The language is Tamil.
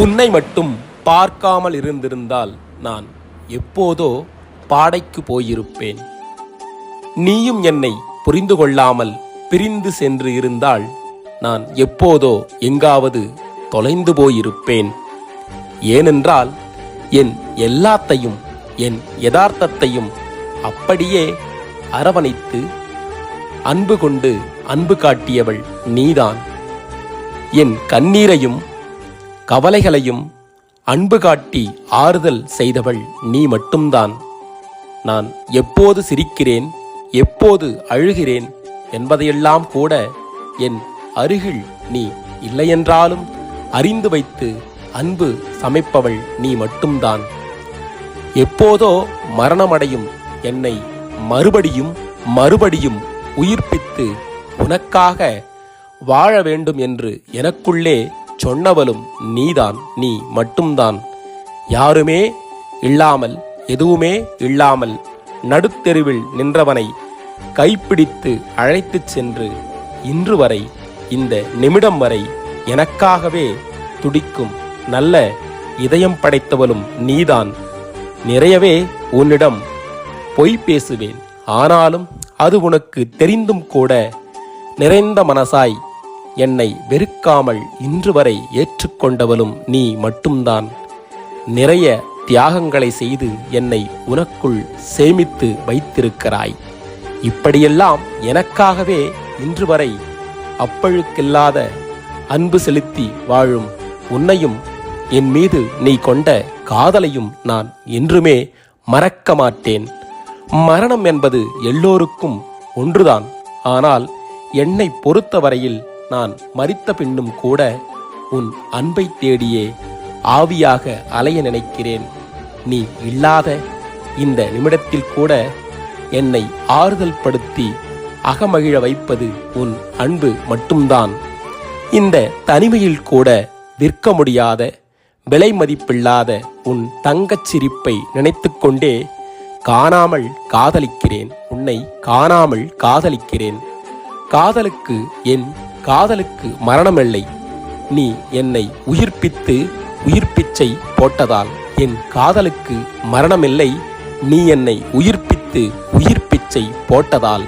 உன்னை மட்டும் பார்க்காமல் இருந்திருந்தால் நான் எப்போதோ பாடைக்கு போயிருப்பேன். நீயும் என்னை புரிந்து கொள்ளாமல் பிரிந்து சென்று இருந்தால் நான் எப்போதோ எங்காவது தொலைந்து போயிருப்பேன். ஏனென்றால் என் எல்லாத்தையும் என் யதார்த்தத்தையும் அப்படியே அரவணைத்து அன்பு கொண்டு அன்பு காட்டியவள் நீதான். என் கண்ணீரையும் கவலைகளையும் அன்பு காட்டி ஆறுதல் செய்தவள் நீ மட்டும்தான். நான் எப்போது சிரிக்கிறேன் எப்போது அழுகிறேன் என்பதையெல்லாம் கூட என் அருகில் நீ இல்லையென்றாலும் அறிந்து வைத்து அன்பு சமைப்பவள் நீ மட்டும்தான். எப்போதோ மரணமடையும் என்னை மறுபடியும் மறுபடியும் உயிர்ப்பித்து உனக்காக வாழ வேண்டும் என்று எனக்குள்ளே சொன்னவளும் நீதான் நீ மட்டும்தான். யாருமே இல்லாமல் எதுவுமே இல்லாமல் நடுத்தெருவில் நின்றவனை கைப்பிடித்து அழைத்துச் சென்று இன்று வரை இந்த நிமிடம் வரை எனக்காகவே துடிக்கும் நல்ல இதயம் படைத்தவளும் நீதான். நிறையவே உன்னிடம் பொய் பேசுவேன். ஆனாலும் அது உனக்கு தெரிந்தும் கூட நிறைந்த மனசாய் என்னை வெறுக்காமல் இன்று வரை ஏற்றுக்கொண்டவளும் நீ மட்டும்தான். நிறைய தியாகங்களை செய்து என்னை உனக்குள் சேமித்து வைத்திருக்கிறாய். இப்படியெல்லாம் எனக்காகவே இன்று வரை அப்பழுக்கில்லாத அன்பு செலுத்தி வாழும் உன்னையும் என் மீது நீ கொண்ட காதலையும் நான் என்றுமே மறக்க மாட்டேன். மரணம் என்பது எல்லோருக்கும் ஒன்றுதான். ஆனால் என்னை பொறுத்தவரையில் நான் மறித்த பின்னும் கூட உன் அன்பை தேடியே ஆவியாக அலைய நினைக்கிறேன். நீ இல்லாத இந்த நிமிடத்தில் கூட என்னை ஆறுதல் படுத்தி அகமகிழ வைப்பது உன் அன்பு மட்டும்தான். இந்த தனிமையில் கூட விற்க முடியாத விலை மதிப்பில்லாத உன் தங்கச் சிரிப்பை நினைத்துக்கொண்டே காணாமல் காதலிக்கிறேன். உன்னை காணாமல் காதலிக்கிறேன். காதலுக்கு என் காதலுக்கு மரணமில்லை. நீ என்னை உயிர்ப்பித்து உயிர்ப்பிச்சை போட்டதால் என் காதலுக்கு மரணமில்லை. நீ என்னை உயிர்ப்பித்து உயிர்ப்பிச்சை போட்டதால்